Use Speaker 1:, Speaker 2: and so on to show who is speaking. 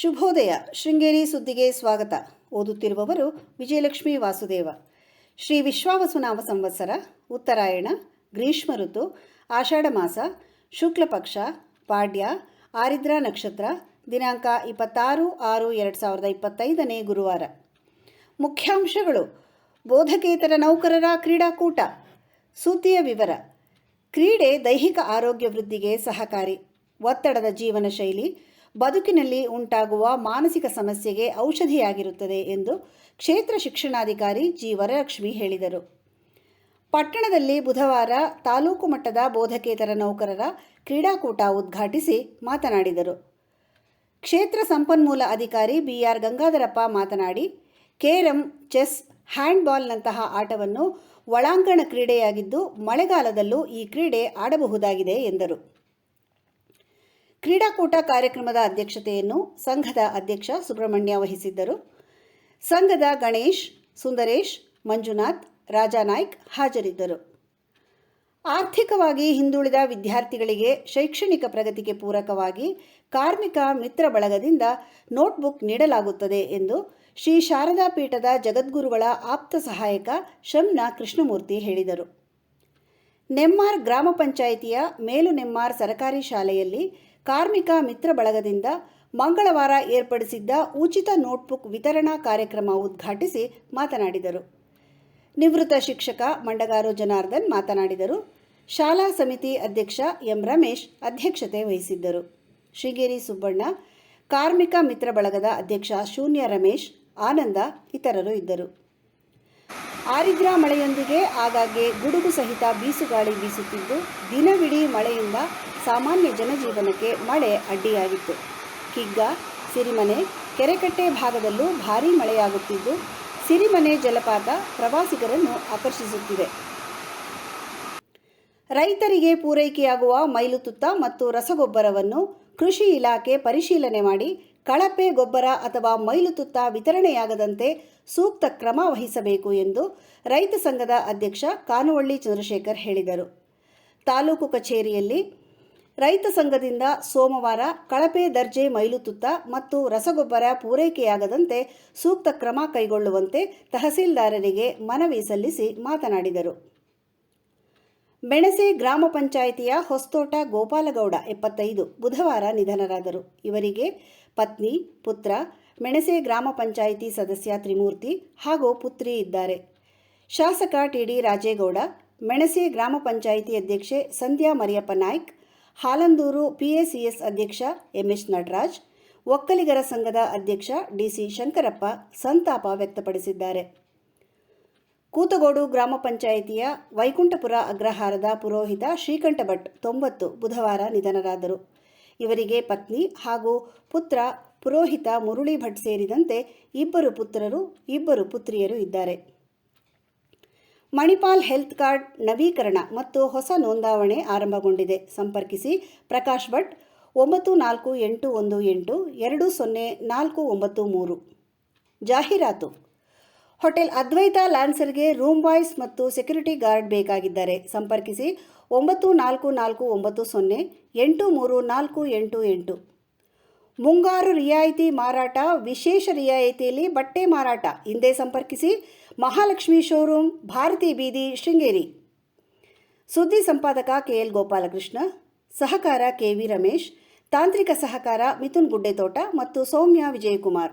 Speaker 1: ಶುಭೋದಯ. ಶೃಂಗೇರಿ ಸುದ್ದಿಗೆ ಸ್ವಾಗತ. ಓದುತ್ತಿರುವವರು ವಿಜಯಲಕ್ಷ್ಮಿ ವಾಸುದೇವ. ಶ್ರೀ ವಿಶ್ವಾವಸುನಾಮ ಸಂವತ್ಸರ, ಉತ್ತರಾಯಣ, ಗ್ರೀಷ್ಮ ಋತು, ಆಷಾಢ ಮಾಸ, ಶುಕ್ಲ ಪಕ್ಷ, ಪಾಡ್ಯ, ಆರಿದ್ರಾ ನಕ್ಷತ್ರ, ದಿನಾಂಕ ಇಪ್ಪತ್ತಾರು ಆರು ಎರಡು ಸಾವಿರದ ಇಪ್ಪತ್ತೈದನೇ ಗುರುವಾರ. ಮುಖ್ಯಾಂಶಗಳು. ಬೋಧಕೇತರ ನೌಕರರ ಕ್ರೀಡಾಕೂಟ. ಸುದ್ದಿಯ ವಿವರ. ಕ್ರೀಡೆ ದೈಹಿಕ ಆರೋಗ್ಯ ವೃದ್ಧಿಗೆ ಸಹಕಾರಿ. ಒತ್ತಡದ ಜೀವನ ಶೈಲಿ ಬದುಕಿನಲ್ಲಿ ಉಂಟಾಗುವ ಮಾನಸಿಕ ಸಮಸ್ಯೆಗೆ ಔಷಧಿಯಾಗಿರುತ್ತದೆ ಎಂದು ಕ್ಷೇತ್ರ ಶಿಕ್ಷಣಾಧಿಕಾರಿ ಜಿ ವರಲಕ್ಷ್ಮಿ ಹೇಳಿದರು. ಪಟ್ಟಣದಲ್ಲಿ ಬುಧವಾರ ತಾಲೂಕು ಮಟ್ಟದ ಬೋಧಕೇತರ ನೌಕರರ ಕ್ರೀಡಾಕೂಟ ಉದ್ಘಾಟಿಸಿ ಮಾತನಾಡಿದರು. ಕ್ಷೇತ್ರ ಸಂಪನ್ಮೂಲ ಅಧಿಕಾರಿ ಬಿಆರ್ ಗಂಗಾಧರಪ್ಪ ಮಾತನಾಡಿ, ಕೇರಂ ಚೆಸ್ ಹ್ಯಾಂಡ್ಬಾಲ್ನಂತಹ ಆಟವನ್ನು ಒಳಾಂಗಣ ಕ್ರೀಡೆಯಾಗಿದ್ದು ಮಳೆಗಾಲದಲ್ಲೂ ಈ ಕ್ರೀಡೆ ಆಡಬಹುದಾಗಿದೆ ಎಂದರು. ಕ್ರೀಡಾಕೂಟ ಕಾರ್ಯಕ್ರಮದ ಅಧ್ಯಕ್ಷತೆಯನ್ನು ಸಂಘದ ಅಧ್ಯಕ್ಷ ಸುಬ್ರಹ್ಮಣ್ಯ ವಹಿಸಿದ್ದರು. ಸಂಘದ ಗಣೇಶ್, ಸುಂದರೇಶ್, ಮಂಜುನಾಥ್, ರಾಜಾನಾಯ್ಕ್ ಹಾಜರಿದ್ದರು. ಆರ್ಥಿಕವಾಗಿ ಹಿಂದುಳಿದ ವಿದ್ಯಾರ್ಥಿಗಳಿಗೆ ಶೈಕ್ಷಣಿಕ ಪ್ರಗತಿಗೆ ಪೂರಕವಾಗಿ ಕಾರ್ಮಿಕ ಮಿತ್ರ ಬಳಗದಿಂದ ನೋಟ್ಬುಕ್ ನೀಡಲಾಗುತ್ತದೆ ಎಂದು ಶ್ರೀ ಶಾರದಾ ಪೀಠದ ಜಗದ್ಗುರುಗಳ ಆಪ್ತ ಸಹಾಯಕ ಶಂನ ಕೃಷ್ಣಮೂರ್ತಿ ಹೇಳಿದರು. ನೆಮ್ಮಾರ್ ಗ್ರಾಮ ಪಂಚಾಯಿತಿಯ ಮೇಲು ನೆಮ್ಮಾರ್ ಸರಕಾರಿ ಶಾಲೆಯಲ್ಲಿ ಕಾರ್ಮಿಕ ಮಿತ್ರ ಬಳಗದಿಂದ ಮಂಗಳವಾರ ಏರ್ಪಡಿಸಿದ್ದ ಉಚಿತ ನೋಟ್ಬುಕ್ ವಿತರಣಾ ಕಾರ್ಯಕ್ರಮ ಉದ್ಘಾಟಿಸಿ ಮಾತನಾಡಿದರು. ನಿವೃತ್ತ ಶಿಕ್ಷಕ ಮಂಡಗಾರು ಜನಾರ್ದನ್ ಮಾತನಾಡಿದರು. ಶಾಲಾ ಸಮಿತಿ ಅಧ್ಯಕ್ಷ ಎಂ ರಮೇಶ್ ಅಧ್ಯಕ್ಷತೆ ವಹಿಸಿದ್ದರು. ಶೃಂಗೇರಿ ಸುಬ್ಬಣ್ಣ, ಕಾರ್ಮಿಕ ಮಿತ್ರ ಬಳಗದ ಅಧ್ಯಕ್ಷ ಶೂನ್ಯ ರಮೇಶ್, ಆನಂದ, ಇತರರು ಇದ್ದರು. ಆರಿದ್ರಾ ಮಳೆಯೊಂದಿಗೆ ಆಗಾಗ್ಗೆ ಗುಡುಗು ಸಹಿತ ಬೀಸುಗಾಳಿ ಬೀಸುತ್ತಿದ್ದು, ದಿನವಿಡೀ ಮಳೆಯಿಂದ ಸಾಮಾನ್ಯ ಜನಜೀವನಕ್ಕೆ ಮಳೆ ಅಡ್ಡಿಯಾಗಿತ್ತು. ಕಿಗ್ಗ ಸಿರಿಮನೆ, ಕೆರೆಕಟ್ಟೆ ಭಾಗದಲ್ಲೂ ಭಾರೀ ಮಳೆಯಾಗುತ್ತಿದ್ದು, ಸಿರಿಮನೆ ಜಲಪಾತ ಪ್ರವಾಸಿಗರನ್ನು ಆಕರ್ಷಿಸುತ್ತಿದೆ. ರೈತರಿಗೆ ಪೂರೈಕೆಯಾಗುವ ಮೈಲುತುತ್ತ ಮತ್ತು ರಸಗೊಬ್ಬರವನ್ನು ಕೃಷಿ ಇಲಾಖೆ ಪರಿಶೀಲನೆ ಮಾಡಿ ಕಳಪೆ ಗೊಬ್ಬರ ಅಥವಾ ಮೈಲುತುತ್ತ ವಿತರಣೆಯಾಗದಂತೆ ಸೂಕ್ತ ಕ್ರಮ ವಹಿಸಬೇಕು ಎಂದು ರೈತ ಸಂಘದ ಅಧ್ಯಕ್ಷ ಕಾನುವಳ್ಳಿ ಚಂದ್ರಶೇಖರ್ ಹೇಳಿದರು. ತಾಲೂಕು ಕಚೇರಿಯಲ್ಲಿ ರೈತ ಸಂಘದಿಂದ ಸೋಮವಾರ ಕಳಪೆ ದರ್ಜೆ ಮೈಲುತುತ್ತ ಮತ್ತು ರಸಗೊಬ್ಬರ ಪೂರೈಕೆಯಾಗದಂತೆ ಸೂಕ್ತ ಕ್ರಮ ಕೈಗೊಳ್ಳುವಂತೆ ತಹಸೀಲ್ದಾರರಿಗೆ ಮನವಿ ಸಲ್ಲಿಸಿ ಮಾತನಾಡಿದರು. ಮೆಣಸೆ ಗ್ರಾಮ ಪಂಚಾಯಿತಿಯ ಹೊಸ್ತೋಟ ಗೋಪಾಲಗೌಡ ಎಪ್ಪತ್ತೈದು ಬುಧವಾರ ನಿಧನರಾದರು. ಇವರಿಗೆ ಪತ್ನಿ, ಪುತ್ರ, ಮೆಣಸೆ ಗ್ರಾಮ ಪಂಚಾಯಿತಿ ಸದಸ್ಯ ತ್ರಿಮೂರ್ತಿ ಹಾಗೂ ಪುತ್ರಿ ಇದ್ದಾರೆ. ಶಾಸಕ ಟಿಡಿ ರಾಜೇಗೌಡ, ಮೆಣಸೆ ಗ್ರಾಮ ಪಂಚಾಯಿತಿ ಅಧ್ಯಕ್ಷೆ ಸಂಧ್ಯಾ ಮರಿಯಪ್ಪ ನಾಯ್ಕ್, ಹಾಲಂದೂರು ಪಿಎಸಿಎಸ್ ಅಧ್ಯಕ್ಷ ಎಂಎಸ್ ನಟರಾಜ್, ಒಕ್ಕಲಿಗರ ಸಂಘದ ಅಧ್ಯಕ್ಷ ಡಿಸಿ ಶಂಕರಪ್ಪ ಸಂತಾಪ ವ್ಯಕ್ತಪಡಿಸಿದ್ದಾರೆ. ಕೂತಗೋಡು ಗ್ರಾಮ ಪಂಚಾಯಿತಿಯ ವೈಕುಂಠಪುರ ಅಗ್ರಹಾರದ ಪುರೋಹಿತ ಶ್ರೀಕಂಠಭಟ್ ತೊಂಬತ್ತು ಬುಧವಾರ ನಿಧನರಾದರು. ಇವರಿಗೆ ಪತ್ನಿ ಹಾಗೂ ಪುತ್ರ ಪುರೋಹಿತ ಮುರುಳಿ ಭಟ್ ಸೇರಿದಂತೆ ಇಬ್ಬರು ಪುತ್ರರು, ಇಬ್ಬರು ಪುತ್ರಿಯರು ಇದ್ದಾರೆ. ಮಣಿಪಾಲ್ ಹೆಲ್ತ್ ಕಾರ್ಡ್ ನವೀಕರಣ ಮತ್ತು ಹೊಸ ನೋಂದಾವಣೆ ಆರಂಭಗೊಂಡಿದೆ. ಸಂಪರ್ಕಿಸಿ ಪ್ರಕಾಶ್ ಭಟ್, ಒಂಬತ್ತು ನಾಲ್ಕು ಎಂಟು ಒಂದು ಎಂಟು, ಎರಡು ಸೊನ್ನೆ ನಾಲ್ಕು ಒಂಬತ್ತು ಮೂರು. ಜಾಹೀರಾತು. ಹೋಟೆಲ್ ಅದ್ವೈತ ಲ್ಯಾನ್ಸರ್ಗೆ ರೂಮ್ ಬಾಯ್ಸ್ ಮತ್ತು ಸೆಕ್ಯೂರಿಟಿ ಗಾರ್ಡ್ ಬೇಕಾಗಿದ್ದಾರೆ. ಸಂಪರ್ಕಿಸಿ ಒಂಬತ್ತು ನಾಲ್ಕು ನಾಲ್ಕು ಒಂಬತ್ತು ಸೊನ್ನೆ ಎಂಟು ಮೂರು ನಾಲ್ಕು ಎಂಟು ಎಂಟು. ಮುಂಗಾರು ರಿಯಾಯಿತಿ ಮಾರಾಟ, ವಿಶೇಷ ರಿಯಾಯಿತಿಯಲ್ಲಿ ಬಟ್ಟೆ ಮಾರಾಟ. ಹಿಂದೆ ಸಂಪರ್ಕಿಸಿ ಮಹಾಲಕ್ಷ್ಮಿ ಶೋರೂಮ್, ಭಾರತಿ ಬೀದಿ, ಶೃಂಗೇರಿ. ಸುದ್ದಿ ಸಂಪಾದಕ ಕೆ ಎಲ್ ಗೋಪಾಲಕೃಷ್ಣ, ಸಹಕಾರ ಕೆ ವಿ ರಮೇಶ್, ತಾಂತ್ರಿಕ ಸಹಕಾರ ಮಿಥುನ್ ಗುಡ್ಡೆತೋಟ ಮತ್ತು ಸೌಮ್ಯ ವಿಜಯಕುಮಾರ್.